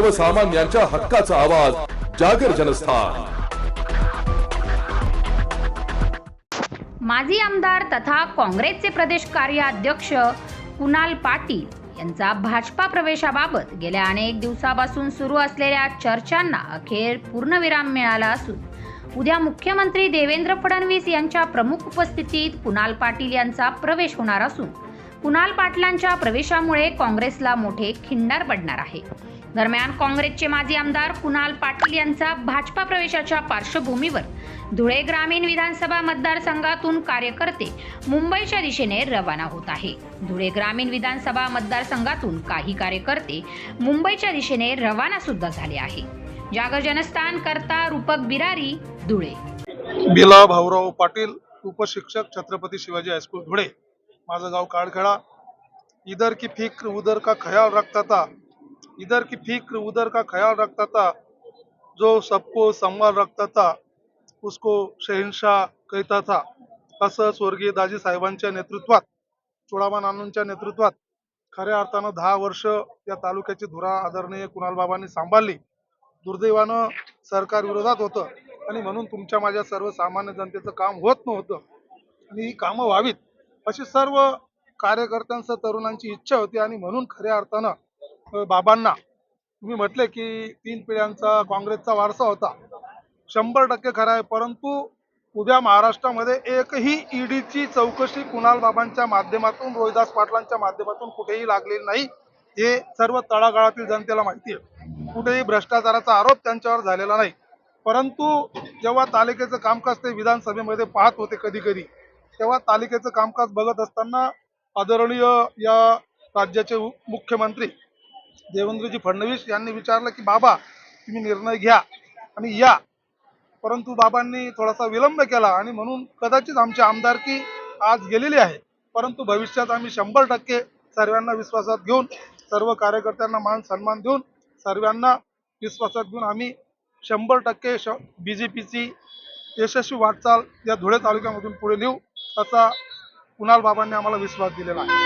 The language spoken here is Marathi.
सर्वसामान्यांच्या हक्काचा आवाज जागर जनस्थान. माजी आमदार तथा काँग्रेसचे प्रदेश कार्याध्यक्ष कुणाल पाटील यांचा भाजपा प्रवेशाबाबत गेल्या अनेक दिवसापासून सुरू असलेल्या चर्चांना अखेर पूर्णविराम मिळाला असून उद्या मुख्यमंत्री देवेंद्र फडणवीस यांच्या प्रमुख उपस्थितीत कुणाल पाटील यांचा प्रवेश होणार असून कुणाल पाटलांच्या प्रवेशामुळे काँग्रेसला मोठे खिंडार पडणार आहे. दरम्यान काँग्रेसचे माजी आमदार कुणाल पाटील यांचा भाजपा प्रवेशाच्या पार्श्वभूमीवर धुळे ग्रामीण विधानसभा मतदारसंघातून कार्यकर्ते मुंबईच्या दिशेने रवाना होत आहे. धुळे ग्रामीण विधानसभा मतदारसंघातून काही कार्यकर्ते मुंबईच्या दिशेने रवाना सुद्धा झाले आहे. जागर जनस्थान करता रूपक बिरारी धुळे. बिला भाऊराव पाटील उपशिक्षक छत्रपती शिवाजी हायस्कूल धुळे. माझं गाव काळखेडा. इधर की फिक्र उधर का ख्याल रखता था. इधर की फिक्र उधर का ख्याल रखता था. जो सबको संभाल रखता था उसको शहनशाह कहता था. असं स्वर्गीय दाजी साहेबांच्या नेतृत्वात चुडामा नानूंच्या नेतृत्वात खऱ्या अर्थानं दहा वर्ष या तालुक्याची धुरा आदरणीय कुणालबाबांनी सांभाळली. दुर्दैवानं सरकार विरोधात होतं. आणि म्हणून तुमच्या माझ्या सर्वसामान्य जनतेचं काम होत नव्हतं. आणि ही कामं व्हावीत. अशी सर्व कार्यकर्त्यांचं तरुणांची इच्छा होती आणि म्हणून खऱ्या अर्थानं बाबांना तुम्ही म्हटले की तीन पिढ्यांचा काँग्रेसचा वारसा होता. शंभर टक्के खरा आहे परंतु उद्या महाराष्ट्रामध्ये एकही ईडीची चौकशी कुणाल बाबांच्या माध्यमातून रोहिदास पाटलांच्या माध्यमातून कुठेही लागलेली नाही. हे सर्व तळागाळातील जनतेला माहिती आहे. कुठेही भ्रष्टाचाराचा आरोप त्यांच्यावर झालेला नाही. परंतु जेव्हा तालिकेचं कामकाज ते विधानसभेमध्ये पाहत होते कधी कधी तेव्हा तालिकेचं कामकाज बघत असताना आदरणीय या राज्याचे मुख्यमंत्री देवेंद्रजी फडणवीस यांनी विचारलं की बाबा तुम्ही निर्णय घ्या आणि या. परंतु बाबांनी थोडासा विलंब केला आणि म्हणून कदाचित आमची आमदारकी आज गेलेली आहे परंतु भविष्यात आम्ही शंभर टक्के सर्वांना विश्वासात घेऊन सर्व कार्यकर्त्यांना मान सन्मान देऊन सर्वांना विश्वासात घेऊन आम्ही शंभर टक्के श बी जे पीची यशस्वी वाटचाल या धुळे तालुक्यामधून पुढे नेऊ. असा कुणाल बाबांनी आम्हाला विश्वास दिलेला आहे.